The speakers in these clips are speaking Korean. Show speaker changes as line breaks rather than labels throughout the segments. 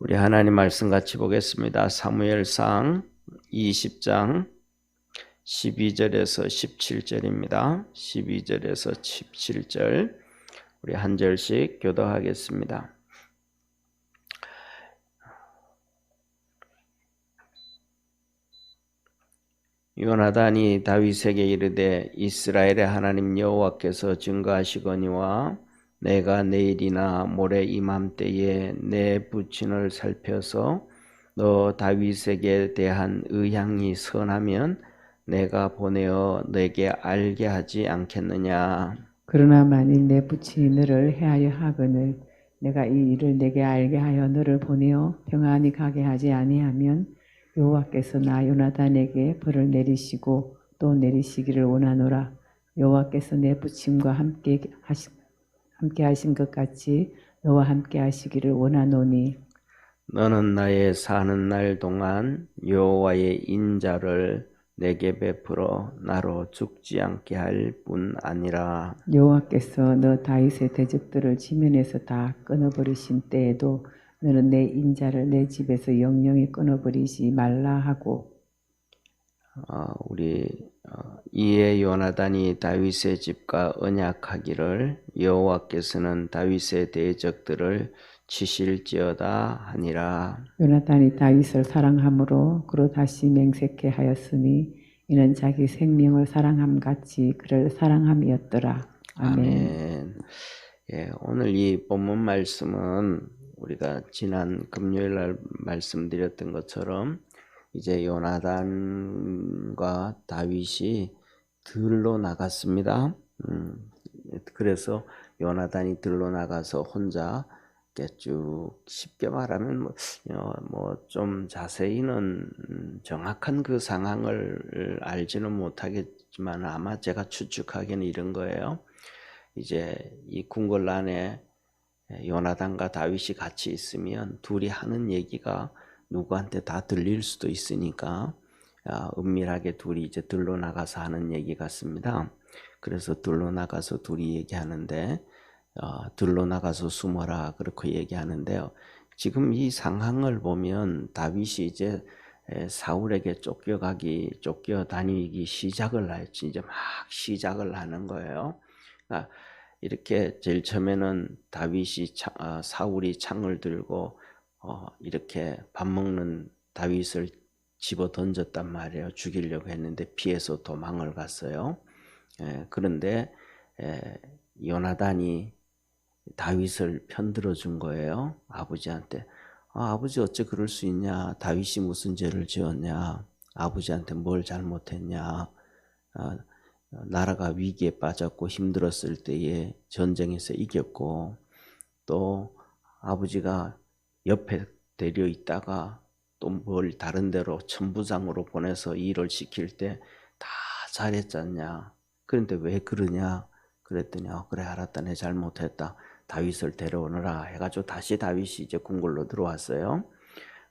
우리 하나님 말씀 같이 보겠습니다. 사무엘상 20장 12절에서 17절입니다. 12절에서 17절 우리 한 절씩 교도하겠습니다. 요나단이 다윗에게 이르되 이스라엘의 하나님 여호와께서 증거하시거니와 내가 내일이나 모레 이맘때에 내 부친을 살펴서 너 다윗에게 대한 의향이 선하면 내가 보내어 내게 알게 하지 않겠느냐?
그러나 만일 내 부친이 너를 해하여 하거늘 내가 이 일을 내게 알게 하여 너를 보내어 평안히 가게 하지 아니하면 여호와께서 나 요나단에게 벌을 내리시고 또 내리시기를 원하노라. 여호와께서 내 부친과 함께 하시, 함께 하신 것 같이 너와 함께 하시기를 원하노니
너는 나의 사는 날 동안 여호와의 인자를 내게 베풀어 나로 죽지 않게 할 뿐 아니라
여호와께서 너 다윗의 대적들을 지면에서 다 끊어버리신 때에도 너는 내 인자를 내 집에서 영영히 끊어버리지 말라 하고
어, 우리 어, 이에 요나단이 다윗의 집과 언약하기를 여호와께서는 다윗의 대적들을 치실지어다 하니라
요나단이 다윗을 사랑함으로 그로 다시 맹세케 하였으니 이는 자기 생명을 사랑함 같이 그를 사랑함이었더라. 아멘.
아멘. 예, 오늘 이 본문 말씀은 우리가 지난 금요일 날 말씀드렸던 것처럼 이제 요나단과 다윗이 들로 나갔습니다. 음, 그래서 요나단이 들로 나가서 혼자 쭉 쉽게 말하면 뭐좀 자세히는 음, 정확한 그 상황을 알지는 못하겠지만 아마 제가 추측하기는 이런 거예요. 이제 이 궁궐 안에 요나단과 다윗이 같이 있으면 둘이 하는 얘기가 누구한테 다 들릴 수도 있으니까 아, 은밀하게 둘이 이제 들러 나가서 하는 얘기 같습니다. 그래서 들러 나가서 둘이 얘기하는데 어, 들러 나가서 숨어라 그렇게 얘기하는데요. 지금 이 상황을 보면 다윗이 이제 에, 사울에게 쫓겨가기 쫓겨 다니기 시작을 했지 이제 막 시작을 하는 거예요. 그러니까 이렇게 제일 처음에는 다윗이 차, 아, 사울이 창을 들고 어, 이렇게 밥 먹는 다윗을 집어 던졌단 말이에요. 죽이려고 했는데 피해서 도망을 갔어요. 에, 그런데 에, 요나단이 다윗을 편들어 준 거예요. 아버지한테. 아, 아버지 어째 그럴 수 있냐? 다윗이 무슨 죄를 지었냐? 아버지한테 뭘 잘못했냐? 아, 나라가 위기에 빠졌고 힘들었을 때에 전쟁에서 이겼고 또 아버지가 옆에 데려 있다가 또 뭘 다른 데로 천부장으로 보내서 일을 시킬 때 다 잘했잖냐. 그런데 왜 그러냐? 그랬더니 어, 그래 알았다 내 잘못했다. 다윗을 데려오너라 해가지고 다시 다윗이 이제 궁궐로 들어왔어요.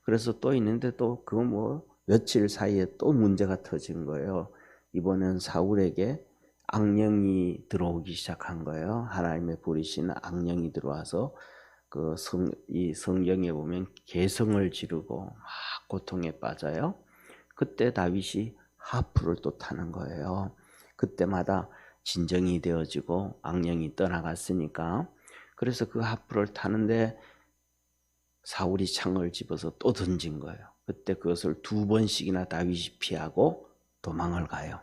그래서 또 있는데 또 그 뭐 며칠 사이에 또 문제가 터진 거예요. 이번엔 사울에게 악령이 들어오기 시작한 거예요. 하나님의 부리시는 악령이 들어와서 그 성, 이 성경에 보면 개성을 지르고 막 고통에 빠져요. 그때 다윗이 하프를 또 타는 거예요. 그때마다 진정이 되어지고 악령이 떠나갔으니까 그래서 그 하프를 타는데 사울이 창을 집어서 또 던진 거예요. 그때 그것을 두 번씩이나 다윗이 피하고 도망을 가요.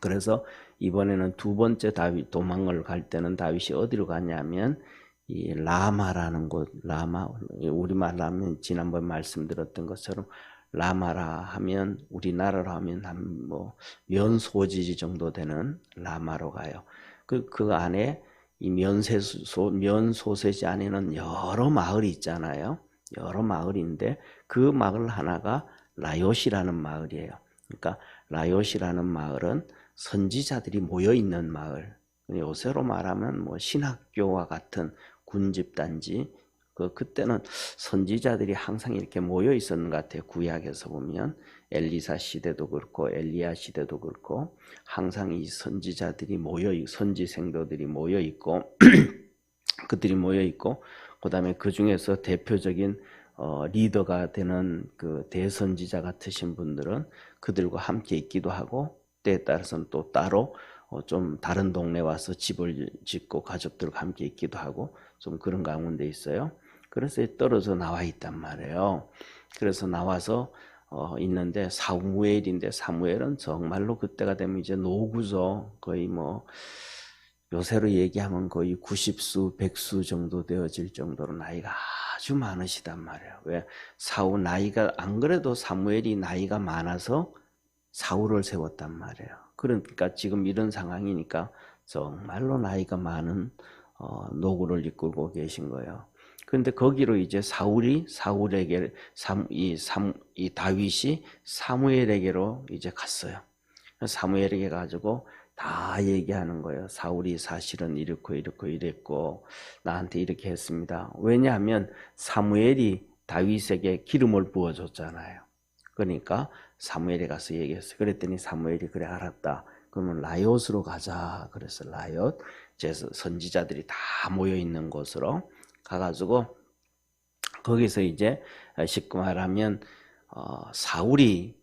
그래서 이번에는 두 번째 다윗 도망을 갈 때는 다윗이 어디로 갔냐면 이 라마라는 곳 라마 우리말로 하면 지난번 말씀드렸던 것처럼 라마라 하면 우리나라로 하면 한 뭐 면소지 정도 되는 라마로 가요. 그 그 안에 이 면세소 면소세지 안에는 여러 마을이 있잖아요. 여러 마을인데 그 마을 하나가 라요시라는 마을이에요. 그러니까 라요시라는 마을은 선지자들이 모여 있는 마을. 요새로 말하면 뭐 신학교와 같은 군집 단지. 그 그때는 선지자들이 항상 이렇게 모여 있었는 것 같아요. 구약에서 보면 엘리사 시대도 그렇고 엘리야 시대도 그렇고 항상 이 선지자들이 모여 선지 생도들이 모여 있고 그들이 모여 있고 그다음에 그 중에서 대표적인 어, 리더가 되는 그 대선지자 같으신 분들은 그들과 함께 있기도 하고 때에 따라서는 또 따로 어, 좀 다른 동네 와서 집을 짓고 가족들과 함께 있기도 하고 좀 그런 가운데 있어요. 그래서 떨어져 나와 있단 말이에요. 그래서 나와서 어, 있는데 사무엘인데 사무엘은 정말로 그때가 되면 이제 노구죠. 거의 뭐 요새로 얘기하면 거의 90수, 100수 정도 되어질 정도로 나이가 아주 많으시단 말이에요. 왜? 사울 나이가 안 그래도 사무엘이 나이가 많아서 사울을 세웠단 말이에요. 그러니까 지금 이런 상황이니까 정말로 나이가 많은 어, 노구를 이끌고 계신 거예요. 그런데 거기로 이제 사울이 사울에게 삼, 이, 삼, 이 다윗이 사무엘에게로 이제 갔어요. 사무엘에게 가지고 다 얘기하는 거예요. 사울이 사실은 이렇고 이렇고 이랬고 나한테 이렇게 했습니다. 왜냐하면 사무엘이 다윗에게 기름을 부어줬잖아요. 그러니까 사무엘에 가서 얘기했어요. 그랬더니 사무엘이 그래 알았다. 그러면 라이옷으로 가자. 그래서 라이옷 제 선지자들이 다 모여 있는 곳으로 가가지고 거기서 이제 쉽게 말하면 어, 사울이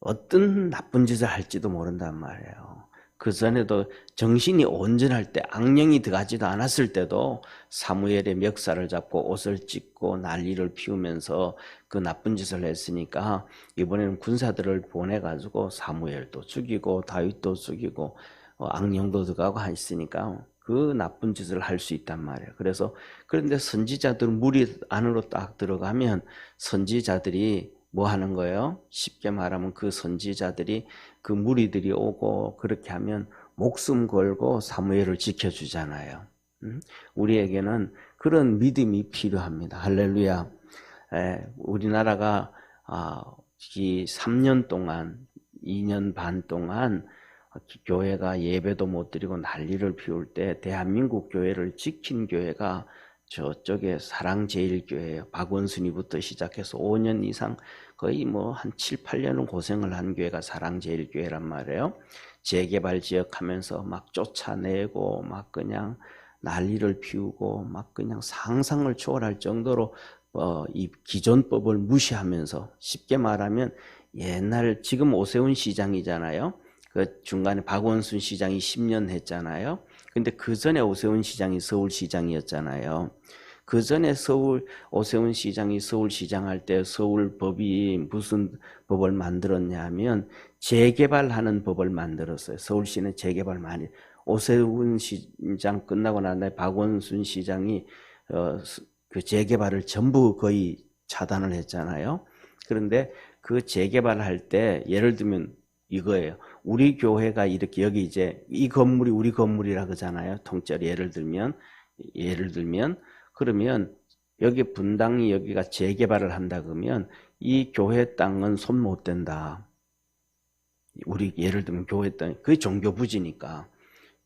어떤 나쁜 짓을 할지도 모른단 말이에요. 그 전에도 정신이 온전할 때 악령이 들어가지도 않았을 때도 사무엘의 멱살을 잡고 옷을 찢고 난리를 피우면서 그 나쁜 짓을 했으니까 이번에는 군사들을 보내 가지고 사무엘도 죽이고 다윗도 죽이고 어, 악령도 들어가고 했으니까 그 나쁜 짓을 할 수 있단 말이에요. 그래서 그런데 선지자들 무리 안으로 딱 들어가면 선지자들이 뭐 하는 거예요? 쉽게 말하면 그 선지자들이 그 무리들이 오고 그렇게 하면 목숨 걸고 사무엘을 지켜주잖아요. 음? 우리에게는 그런 믿음이 필요합니다. 할렐루야. 에, 우리나라가 아, 이 3년 동안, 2년 반 동안 교회가 예배도 못 드리고 난리를 피울 때 대한민국 교회를 지킨 교회가 저쪽에 사랑제일교회예요. 박원순이부터 시작해서 5년 이상 거의 뭐 한 7, 8년은 고생을 한 교회가 사랑제일교회란 말이에요. 재개발 지역 하면서 막 쫓아내고 막 그냥 난리를 피우고 막 그냥 상상을 초월할 정도로 어, 이 기존법을 무시하면서 쉽게 말하면 옛날 지금 오세훈 시장이잖아요. 그 중간에 박원순 시장이 10년 했잖아요. 근데 그 전에 오세훈 시장이 서울시장이었잖아요. 그 전에 서울 오세훈 시장이 서울시장 할 때 서울법이 무슨 법을 만들었냐면 재개발하는 법을 만들었어요. 서울시는 재개발 많이 오세훈 시장 끝나고 난 다음에 박원순 시장이 어, 그 재개발을 전부 거의 차단을 했잖아요. 그런데 그 재개발할 때 예를 들면 이거예요. 우리 교회가 이렇게 여기 이제 이 건물이 우리 건물이라 그러잖아요. 통째로 예를 들면 예를 들면 그러면 여기 분당이 여기가 재개발을 한다 그러면 이 교회 땅은 손 못 댄다. 우리 예를 들면 교회 땅 그게 종교 부지니까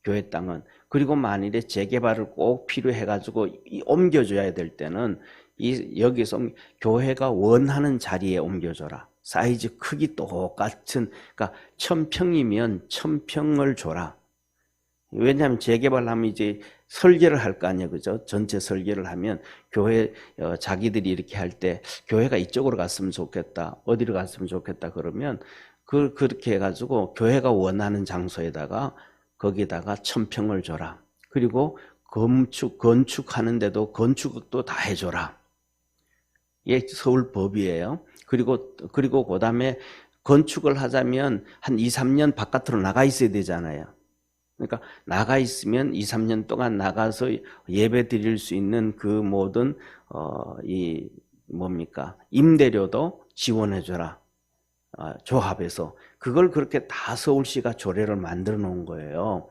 교회 땅은 그리고 만일에 재개발을 꼭 필요해 가지고 옮겨줘야 될 때는 이 여기서 교회가 원하는 자리에 옮겨줘라. 사이즈 크기 똑같은 그러니까 천평이면 천평을 줘라. 왜냐하면 재개발하면 이제 설계를 할 거 아니에요, 그죠? 전체 설계를 하면 교회 어, 자기들이 이렇게 할 때 교회가 이쪽으로 갔으면 좋겠다, 어디로 갔으면 좋겠다 그러면 그 그렇게 해 가지고 교회가 원하는 장소에다가 거기다가 천평을 줘라. 그리고 건축 건축하는 데도 건축도 다 해 줘라. 이게 서울 법이에요. 그리고 그리고 그다음에 건축을 하자면 한 2, 3년 바깥으로 나가 있어야 되잖아요. 그러니까 나가 있으면 2, 3년 동안 나가서 예배 드릴 수 있는 그 모든 어 이 뭡니까? 임대료도 지원해 줘라. 어, 조합해서 그걸 그렇게 다 서울시가 조례를 만들어 놓은 거예요.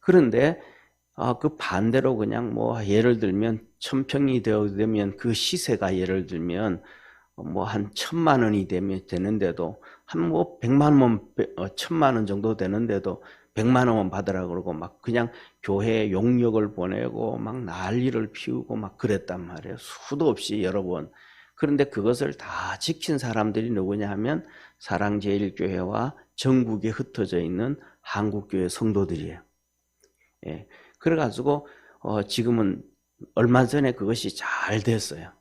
그런데 아, 그 반대로 그냥 뭐 예를 들면 천평이 되면 그 시세가 예를 들면 뭐 한 천만 원이 되면 되는데도 한 뭐 백만 원, 어, 천만 원 정도 되는데도 백만 원만 받으라 그러고 막 그냥 교회 용역을 보내고 막 난리를 피우고 막 그랬단 말이에요. 수도 없이 여러 번. 그런데 그것을 다 지킨 사람들이 누구냐 하면 사랑제일교회와 전국에 흩어져 있는 한국교회 성도들이에요. 예. 그래가지고, 어, 지금은 얼마 전에 그것이 잘 됐어요.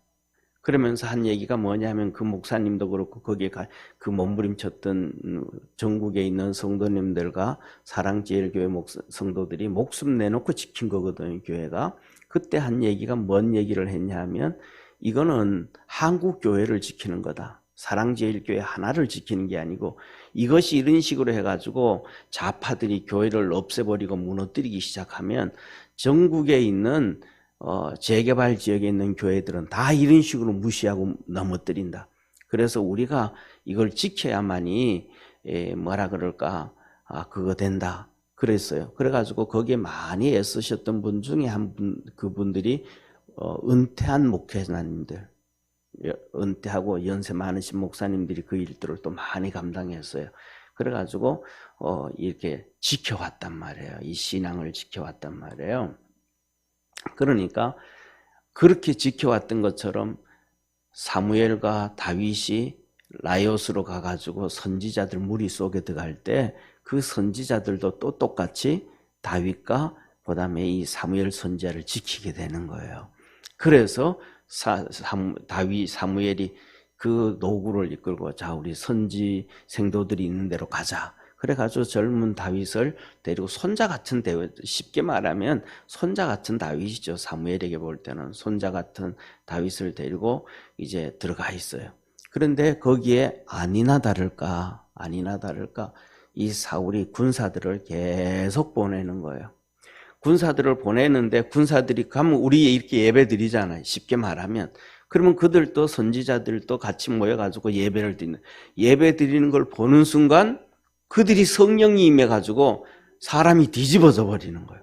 그러면서 한 얘기가 뭐냐면 그 목사님도 그렇고 거기에 가, 그 몸부림쳤던 음, 전국에 있는 성도님들과 사랑제일교회 목, 성도들이 목숨 내놓고 지킨 거거든요, 교회가. 그때 한 얘기가 뭔 얘기를 했냐면 이거는 한국 교회를 지키는 거다. 사랑제일교회 하나를 지키는 게 아니고 이것이 이런 식으로 해가지고 좌파들이 교회를 없애버리고 무너뜨리기 시작하면 전국에 있는 어, 재개발 지역에 있는 교회들은 다 이런 식으로 무시하고 넘어뜨린다. 그래서 우리가 이걸 지켜야만이 에, 뭐라 그럴까 아 그거 된다. 그랬어요. 그래가지고 거기에 많이 애쓰셨던 분 중에 한 분 그분들이 어, 은퇴한 목회자님들 여- 은퇴하고 연세 많으신 목사님들이 그 일들을 또 많이 감당했어요. 그래가지고 어, 이렇게 지켜왔단 말이에요. 이 신앙을 지켜왔단 말이에요. 그러니까 그렇게 지켜왔던 것처럼 사무엘과 다윗이 라이오스로 가가지고 선지자들 무리 속에 들어갈 때 그 선지자들도 또 똑같이 다윗과 그 다음에 이 사무엘 선지자를 지키게 되는 거예요. 그래서 사, 사무, 다윗 사무엘이 그 노구를 이끌고 자 우리 선지 생도들이 있는 데로 가자. 그래가지고 젊은 다윗을 데리고 손자 같은 대회 쉽게 말하면 손자 같은 다윗이죠 사무엘에게 볼 때는 손자 같은 다윗을 데리고 이제 들어가 있어요. 그런데 거기에 아니나 다를까 아니나 다를까 이 사울이 군사들을 계속 보내는 거예요. 군사들을 보내는데 군사들이 가면 우리 이렇게 예배 드리잖아요. 쉽게 말하면. 그러면 그들도 선지자들도 같이 모여가지고 예배를 드리는, 예배 드리는 걸 보는 순간 그들이 성령이 임해가지고 사람이 뒤집어져 버리는 거예요.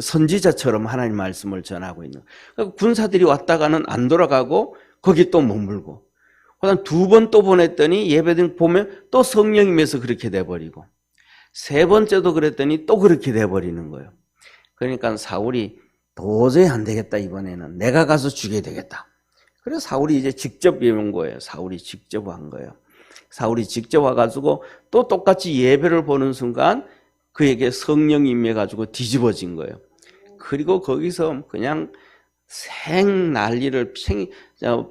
선지자처럼 하나님 말씀을 전하고 있는. 그러니까 군사들이 왔다가는 안 돌아가고 거기 또 머물고. 그다음 두 번 또 보냈더니 예배등 보면 또 성령임에서 그렇게 돼 버리고 세 번째도 그랬더니 또 그렇게 돼 버리는 거예요. 그러니까 사울이 도저히 안 되겠다 이번에는 내가 가서 죽여야 되겠다. 그래서 사울이 이제 직접 배운 거예요. 사울이 직접 한 거예요. 사울이 직접 와가지고 또 똑같이 예배를 보는 순간 그에게 성령이 임해가지고 뒤집어진 거예요. 그리고 거기서 그냥 생 난리를 생,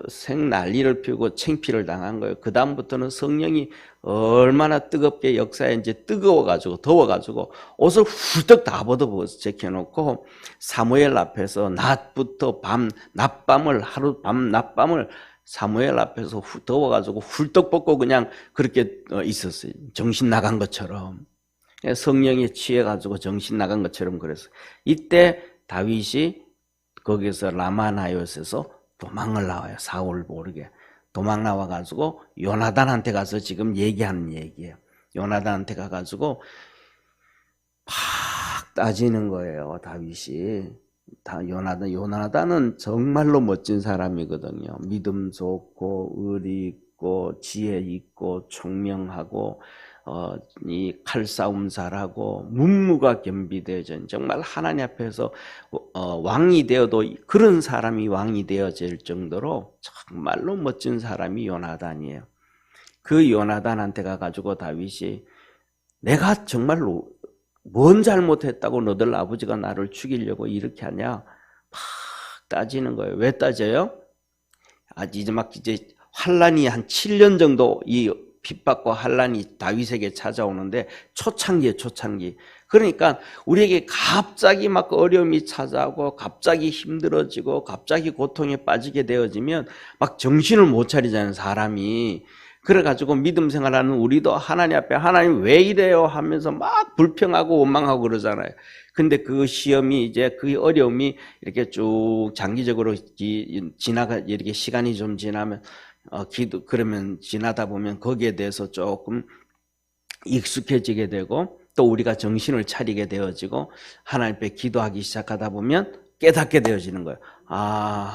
생 난리를 피우고 챙피를 당한 거예요. 그 다음부터는 성령이 얼마나 뜨겁게 역사에 이제 뜨거워가지고 더워가지고 옷을 훌떡 다 벗어 제껴놓고 사무엘 앞에서 낮부터 밤 낮밤을 하루 밤 낮밤을 사무엘 앞에서 후, 더워가지고 훌떡 벗고 그냥 그렇게 어, 있었어요. 정신 나간 것처럼 성령에 취해가지고 정신 나간 것처럼 그랬어요. 이때 다윗이 거기서 라마나요스에서 도망을 나와요. 사울 모르게. 도망 나와가지고 요나단한테 가서 지금 얘기하는 얘기예요. 요나단한테 가가지고 팍 따지는 거예요. 다윗이. 다 요나단, 요나단은 정말로 멋진 사람이거든요. 믿음 좋고, 의리 있고, 지혜 있고, 총명하고, 어, 이 칼싸움 잘하고 문무가 겸비되어진 정말 하나님 앞에서 어, 왕이 되어도 그런 사람이 왕이 되어질 정도로 정말로 멋진 사람이 요나단이에요. 그 요나단한테 가가지고 다윗이 내가 정말로 뭔 잘못했다고 너들 아버지가 나를 죽이려고 이렇게 하냐 막 따지는 거예요. 왜 따져요? 아 이제 막 이제 환란이 한 7년 정도 이 핍박과 환란이 다윗에게 찾아오는데 초창기에 초창기. 그러니까 우리에게 갑자기 막 어려움이 찾아오고 갑자기 힘들어지고 갑자기 고통에 빠지게 되어지면 막 정신을 못 차리잖아요, 사람이. 그래가지고 믿음 생활하는 우리도 하나님 앞에 하나님 왜 이래요 하면서 막 불평하고 원망하고 그러잖아요. 근데 그 시험이 이제 그 어려움이 이렇게 쭉 장기적으로 지나가 이렇게 시간이 좀 지나면 어, 기도, 그러면 지나다 보면 거기에 대해서 조금 익숙해지게 되고 또 우리가 정신을 차리게 되어지고 하나님 앞에 기도하기 시작하다 보면 깨닫게 되어지는 거예요. 아,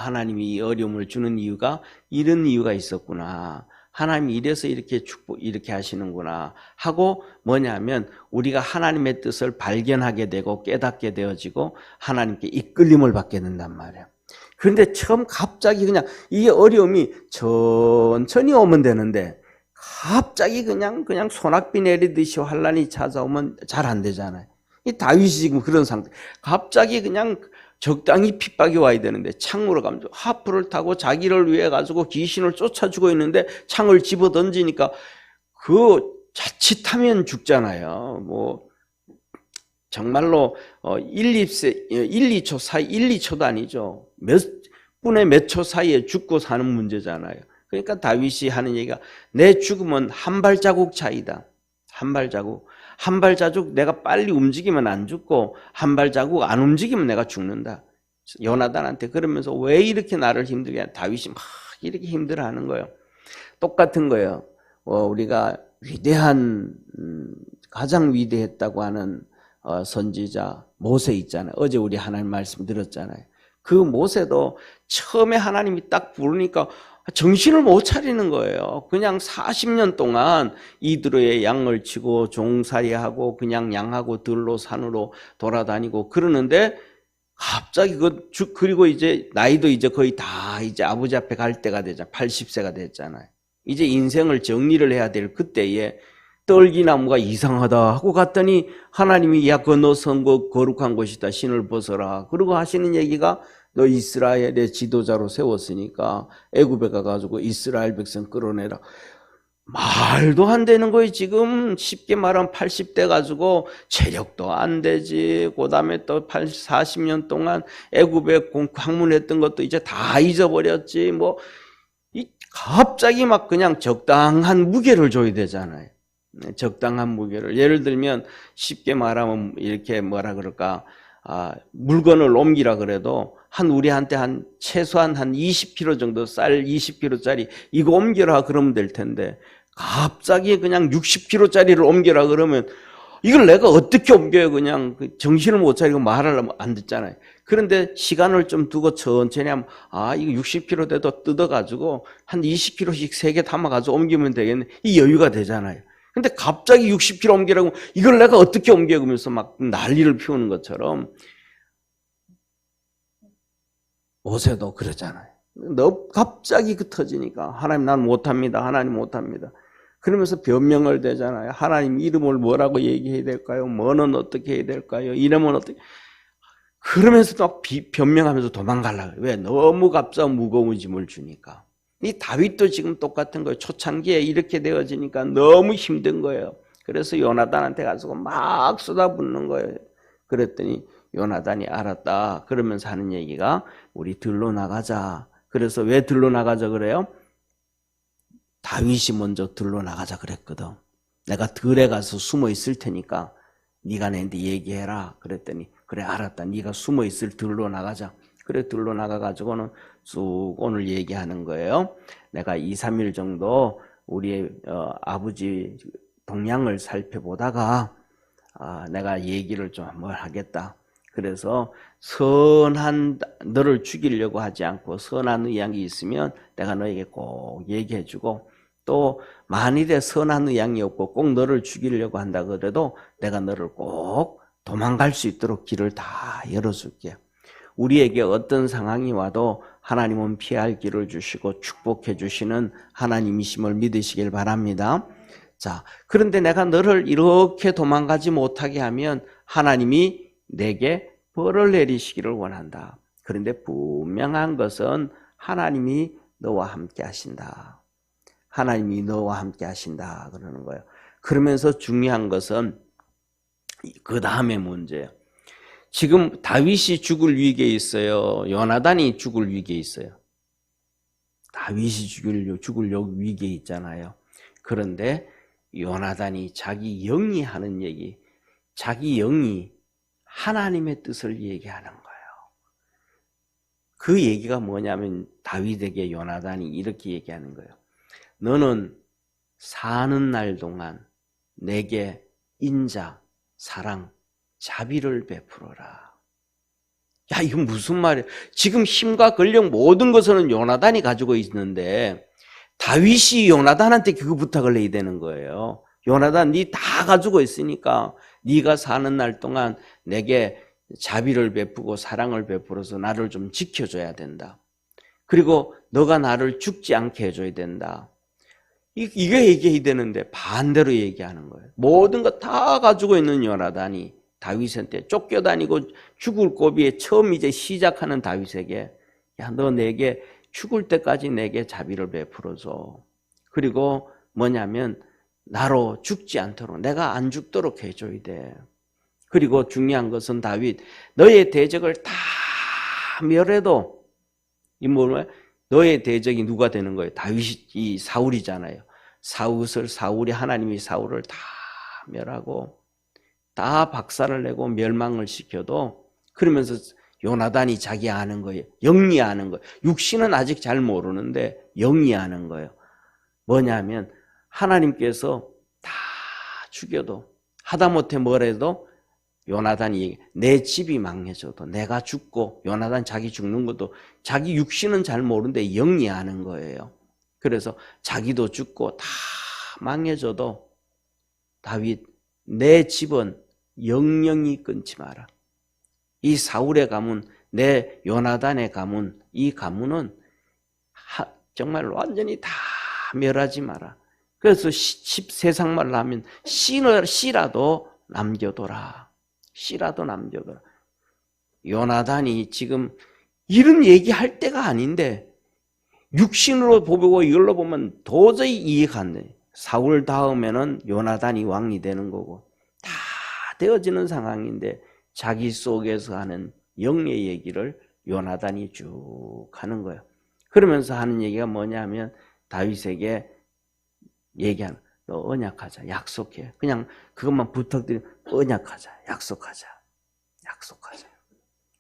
하나님이 이 어려움을 주는 이유가 이런 이유가 있었구나. 하나님이 이래서 이렇게 축복, 이렇게 하시는구나. 하고 뭐냐면 우리가 하나님의 뜻을 발견하게 되고 깨닫게 되어지고 하나님께 이끌림을 받게 된단 말이에요. 그런데 처음 갑자기 그냥 이 어려움이 천천히 오면 되는데 갑자기 그냥 그냥 소낙비 내리듯이 환란이 찾아오면 잘 안 되잖아요. 이 다윗이 지금 그런 상태. 갑자기 그냥 적당히 핍박이 와야 되는데 창으로 가면 하프를 타고 자기를 위해 가지고 귀신을 쫓아주고 있는데 창을 집어 던지니까 그 자칫하면 죽잖아요. 뭐 정말로 어 1, 2세 1, 2초 사이 1, 2초도 아니죠. 몇 분의 몇 초 사이에 죽고 사는 문제잖아요. 그러니까 다윗이 하는 얘기가 내 죽음은 한 발자국 차이다. 한 발자국. 한 발자국 내가 빨리 움직이면 안 죽고 한 발자국 안 움직이면 내가 죽는다. 요나단한테 그러면서 왜 이렇게 나를 힘들게 하냐. 다윗이 막 이렇게 힘들어하는 거예요. 똑같은 거예요. 어, 우리가 위대한 음, 가장 위대했다고 하는 어, 선지자 모세 있잖아요. 어제 우리 하나님 말씀 들었잖아요. 그 모세도 처음에 하나님이 딱 부르니까 정신을 못 차리는 거예요. 그냥 40년 동안 이드로의 양을 치고 종살이하고 그냥 양하고 들로 산으로 돌아다니고 그러는데 갑자기 그 주- 그리고 이제 나이도 이제 거의 다 이제 아버지 앞에 갈 때가 되잖아. 80세가 됐잖아요. 이제 인생을 정리를 해야 될 그때에 떨기나무가 이상하다 하고 갔더니 하나님이 야 그거 너 선거 거룩한 곳이다. 신을 벗어라. 그러고 하시는 얘기가 너 이스라엘의 지도자로 세웠으니까 애굽에 가가지고 이스라엘 백성 끌어내라. 말도 안 되는 거예요 지금. 쉽게 말하면 80대 가지고 체력도 안 되지. 그 다음에 또 80, 40년 동안 애굽에 공- 방문했던 것도 이제 다 잊어버렸지. 뭐이 갑자기 막 그냥 적당한 무게를 줘야 되잖아요. 네, 적당한 무게를. 예를 들면 쉽게 말하면 이렇게 뭐라 그럴까? 아, 물건을 옮기라 그래도 한 우리한테 한 최소한 한 20kg 정도 쌀 20kg짜리 이거 옮겨라 그러면 될 텐데 갑자기 그냥 60kg짜리를 옮겨라 그러면 이걸 내가 어떻게 옮겨요? 그냥 그 정신을 못 차리고 말하려면 안 듣잖아요. 그런데 시간을 좀 두고 천천히 하면 아 이거 60kg 돼도 뜯어가지고 한 20kg씩 세 개 담아가지고 옮기면 되겠네. 이 여유가 되잖아요 근데 갑자기 60kg 옮기라고 이걸 내가 어떻게 옮겨 그러면서 막 난리를 피우는 것처럼 모세도 그러잖아요. 너 갑자기 그 터지니까 하나님 난 못합니다. 하나님 못합니다. 그러면서 변명을 대잖아요. 하나님 이름을 뭐라고 얘기해야 될까요? 뭐는 어떻게 해야 될까요? 이름은 어떻게 그러면서 막 비- 변명하면서 도망가려고 왜? 너무 갑자기 무거운 짐을 주니까. 이 다윗도 지금 똑같은 거예요. 초창기에 이렇게 되어지니까 너무 힘든 거예요. 그래서 요나단한테 가서 막 쏟아붓는 거예요. 그랬더니 요나단이 알았다. 그러면서 하는 얘기가 우리 들로 나가자. 그래서 왜 들로 나가자 그래요? 다윗이 먼저 들로 나가자 그랬거든. 내가 들에 가서 숨어 있을 테니까 네가 내한테 얘기해라. 그랬더니 그래 알았다. 네가 숨어 있을 들로 나가자. 그래 들로 나가 가지고는 쭉 오늘 얘기하는 거예요. 내가 2, 3일 정도 우리의 어, 아버지 동향을 살펴보다가 아, 내가 얘기를 좀 뭘 하겠다. 그래서 선한 너를 죽이려고 하지 않고 선한 의향이 있으면 내가 너에게 꼭 얘기해 주고 또 만일에 선한 의향이 없고 꼭 너를 죽이려고 한다 그래도 내가 너를 꼭 도망갈 수 있도록 길을 다 열어줄게. 우리에게 어떤 상황이 와도 하나님은 피할 길을 주시고 축복해 주시는 하나님이심을 믿으시길 바랍니다. 자, 그런데 내가 너를 이렇게 도망가지 못하게 하면 하나님이 내게 벌을 내리시기를 원한다. 그런데 분명한 것은 하나님이 너와 함께 하신다. 하나님이 너와 함께 하신다. 그러는 거예요. 그러면서 중요한 것은 그 다음에 문제예요. 지금 다윗이 죽을 위기에 있어요. 요나단이 죽을 위기에 있어요. 다윗이 죽을, 죽을 위기에 있잖아요. 그런데 요나단이 자기 영이 하는 얘기, 자기 영이 하나님의 뜻을 얘기하는 거예요. 그 얘기가 뭐냐면 다윗에게 요나단이 이렇게 얘기하는 거예요. 너는 사는 날 동안 내게 인자, 사랑, 자비를 베풀어라. 야, 이건 무슨 말이야? 지금 힘과 권력 모든 것은 요나단이 가지고 있는데 다윗이 요나단한테 그 부탁을 해야 되는 거예요. 요나단, 네 다 가지고 있으니까 네가 사는 날 동안 내게 자비를 베푸고 사랑을 베풀어서 나를 좀 지켜줘야 된다. 그리고 너가 나를 죽지 않게 해줘야 된다. 이- 이게 얘기해야 되는데 반대로 얘기하는 거예요. 모든 거 다 가지고 있는 요나단이 다윗한테 쫓겨다니고 죽을 고비에 처음 이제 시작하는 다윗에게 야 너 내게 죽을 때까지 내게 자비를 베풀어줘. 그리고 뭐냐면 나로 죽지 않도록 내가 안 죽도록 해줘야 돼. 그리고 중요한 것은 다윗 너의 대적을 다 멸해도 이 뭐냐 너의 대적이 누가 되는 거예요? 다윗이 이 사울이잖아요. 사울을 사울이 하나님이 사울을 다 멸하고 다 박살을 내고 멸망을 시켜도 그러면서 요나단이 자기 아는 거예요. 영리하는 거예요. 육신은 아직 잘 모르는데 영리하는 거예요. 뭐냐면 하나님께서 다 죽여도 하다못해 뭐래도 요나단이 내 집이 망해져도 내가 죽고 요나단 자기 죽는 것도 자기 육신은 잘 모르는데 영리하는 거예요. 그래서 자기도 죽고 다 망해져도 다윗 내 집은 영영이 끊지 마라. 이 사울의 가문, 내 요나단의 가문, 이 가문은 하- 정말 완전히 다 멸하지 마라. 그래서 시- 시- 세상 말로 하면 씨를 씨라도 남겨둬라. 씨라도 남겨둬라. 요나단이 지금 이런 얘기할 때가 아닌데 육신으로 보고 이걸로 보면 도저히 이해가 안 돼. 사울 다음에는 요나단이 왕이 되는 거고 다 되어지는 상황인데 자기 속에서 하는 영의 얘기를 요나단이 쭉 하는 거예요. 그러면서 하는 얘기가 뭐냐면 다윗에게 얘기하는 너 언약하자 약속해 그냥 그것만 부탁드리 언약하자 약속하자 약속하자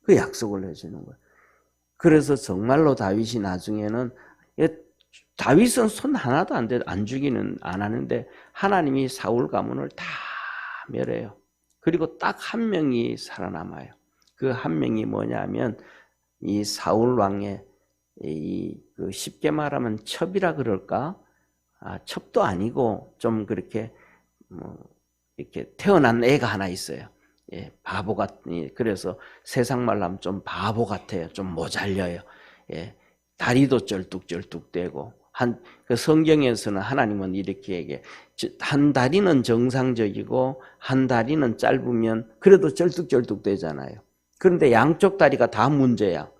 그 약속을 해주는 거예요. 그래서 정말로 다윗이 나중에는 예, 다윗은 손 하나도 안, 돼, 안 죽이는 안 하는데 하나님이 사울 가문을 다 멸해요. 그리고 딱 한 명이 살아남아요. 그 한 명이 뭐냐면 이 사울 왕의 이그 쉽게 말하면 첩이라 그럴까? 아, 첩도 아니고 좀 그렇게 뭐 이렇게 태어난 애가 하나 있어요. 예, 바보 같, 예, 그래서 세상 말로 하면 좀 바보 같아요. 좀 모자려요. 예, 다리도 쩔뚝쩔뚝대고, 한, 그 성경에서는 하나님은 이렇게 얘기해. 저- 한 다리는 정상적이고, 한 다리는 짧으면 그래도 쩔뚝쩔뚝 되잖아요. 그런데 양쪽 다리가 다 문제야.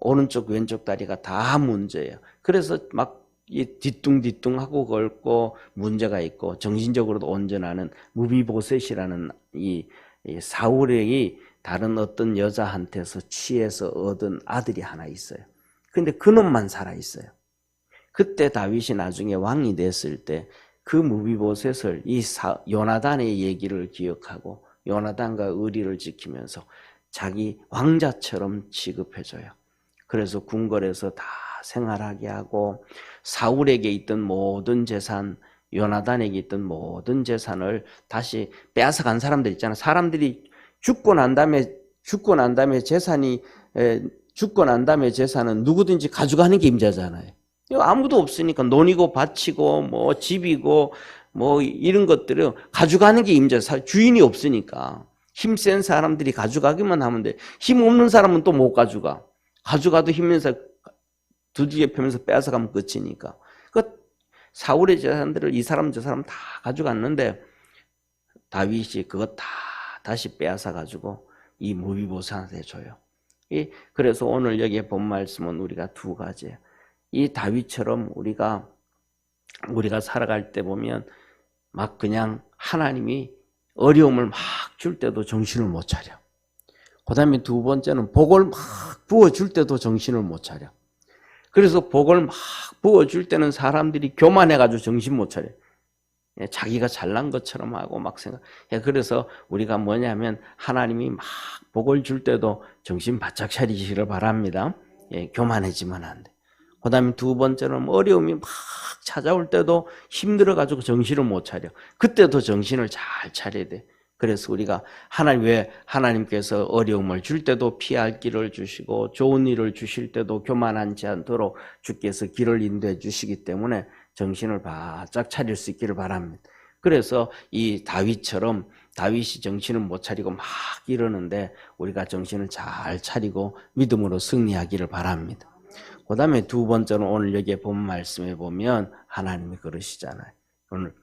오른쪽, 왼쪽 다리가 다 문제예요. 그래서 막 이 뒤뚱뒤뚱하고 걸고 문제가 있고 정신적으로도 온전하는 무비보셋이라는 이, 이 사울의 다른 어떤 여자한테서 취해서 얻은 아들이 하나 있어요. 근데 그놈만 살아 있어요. 그때 다윗이 나중에 왕이 됐을 때 그 무비보셋을 이 사, 요나단의 얘기를 기억하고 요나단과 의리를 지키면서 자기 왕자처럼 취급해줘요. 그래서 궁궐에서 다 생활하게 하고 사울에게 있던 모든 재산, 요나단에게 있던 모든 재산을 다시 빼앗아 간 사람들 있잖아. 사람들이 죽고 난 다음에 죽고 난 다음에 재산이 에, 죽고 난 다음에 재산은 누구든지 가져가는 게 임자잖아요. 아무도 없으니까 논이고 밭이고 뭐 집이고 뭐 이런 것들을 가져가는 게 임자. 사- 주인이 없으니까 힘센 사람들이 가져가기만 하면 돼. 힘 없는 사람은 또 못 가져가. 가져가도 사람 두들겨 펴면서 빼앗아 가면 끝이니까. 그 사울의 재산들을 이 사람 저 사람 다 가져갔는데 다윗이 그거 다 다시 빼앗아 가지고 이 무비보스한테 줘요. 이 그래서 오늘 여기에 본 말씀은 우리가 두 가지. 이 다윗처럼 우리가 우리가 살아갈 때 보면 막 그냥 하나님이 어려움을 막 줄 때도 정신을 못 차려. 그 다음에 두 번째는 복을 막 부어줄 때도 정신을 못 차려. 그래서 복을 막 부어줄 때는 사람들이 교만해가지고 정신 못 차려. 예, 자기가 잘난 것처럼 하고 막 생각. 예, 그래서 우리가 뭐냐면 하나님이 막 복을 줄 때도 정신 바짝 차리시기를 바랍니다. 예, 교만해지면 안 돼. 그 다음에 두 번째는 어려움이 막 찾아올 때도 힘들어가지고 정신을 못 차려. 그때도 정신을 잘 차려야 돼. 그래서 우리가 하나님 왜 하나님께서 어려움을 줄 때도 피할 길을 주시고 좋은 일을 주실 때도 교만하지 않도록 주께서 길을 인도해 주시기 때문에 정신을 바짝 차릴 수 있기를 바랍니다. 그래서 이 다윗처럼 다윗이 정신을 못 차리고 막 이러는데 우리가 정신을 잘 차리고 믿음으로 승리하기를 바랍니다. 그 다음에 두 번째는 오늘 여기에 본 말씀에 보면 하나님이 그러시잖아요. 오늘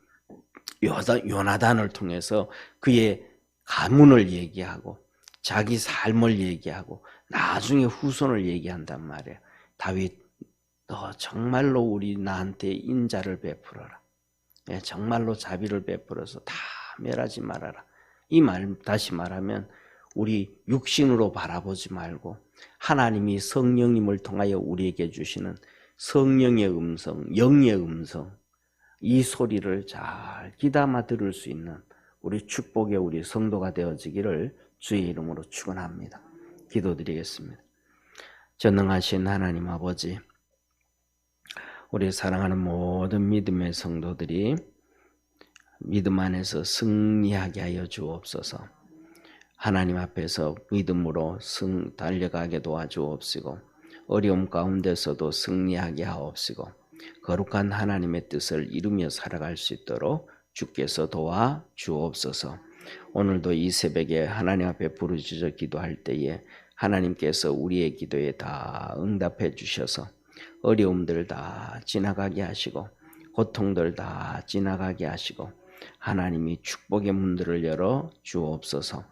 요나단을 통해서 그의 가문을 얘기하고 자기 삶을 얘기하고 나중에 후손을 얘기한단 말이에요. 다윗 너 정말로 우리 나한테 인자를 베풀어라. 예, 정말로 자비를 베풀어서 다 멸하지 말아라. 이 말 다시 말하면 우리 육신으로 바라보지 말고 하나님이 성령님을 통하여 우리에게 주시는 성령의 음성, 영의 음성 이 소리를 잘 귀담아 들을 수 있는 우리 축복의 우리 성도가 되어지기를 주의 이름으로 축원합니다. 기도드리겠습니다. 전능하신 하나님 아버지 우리 사랑하는 모든 믿음의 성도들이 믿음 안에서 승리하게 하여 주옵소서. 하나님 앞에서 믿음으로 승 달려가게 도와주옵시고 어려움 가운데서도 승리하게 하옵시고 거룩한 하나님의 뜻을 이루며 살아갈 수 있도록 주께서 도와 주옵소서. 오늘도 이 새벽에 하나님 앞에 부르짖어 기도할 때에 하나님께서 우리의 기도에 다 응답해 주셔서 어려움들 다 지나가게 하시고 고통들 다 지나가게 하시고 하나님이 축복의 문들을 열어 주옵소서.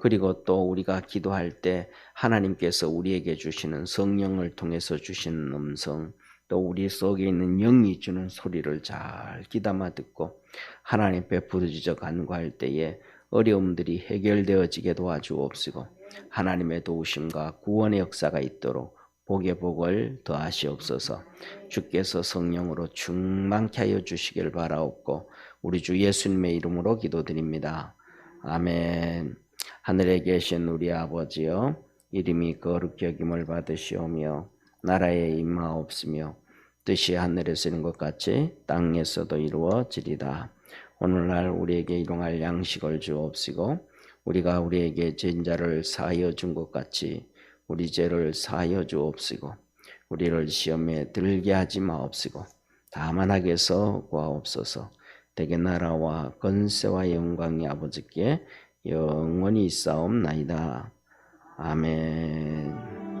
그리고 또 우리가 기도할 때 하나님께서 우리에게 주시는 성령을 통해서 주시는 음성, 또 우리 속에 있는 영이 주는 소리를 잘 귀담아 듣고 하나님 앞에 부르짖어 간구할 때에 어려움들이 해결되어지게 도와주옵시고 하나님의 도우심과 구원의 역사가 있도록 복의 복을 더하시옵소서. 주께서 성령으로 충만케 하여 주시길 바라옵고 우리 주 예수님의 이름으로 기도드립니다. 아멘. 하늘에 계신 우리 아버지여 이름이 거룩히 여김을 받으시오며 나라에 임하옵시며 뜻이 하늘에서 이룬 것 같이 땅에서도 이루어지리다. 오늘날 우리에게 일용할 양식을 주옵시고 우리가 우리에게 죄인자를 사하여 준 것 같이 우리 죄를 사하여 주옵시고 우리를 시험에 들게 하지 마옵시고 다만 하게서 구하옵소서 대개 나라와 건세와 영광이 아버지께 영원히 있사옵나이다. 아멘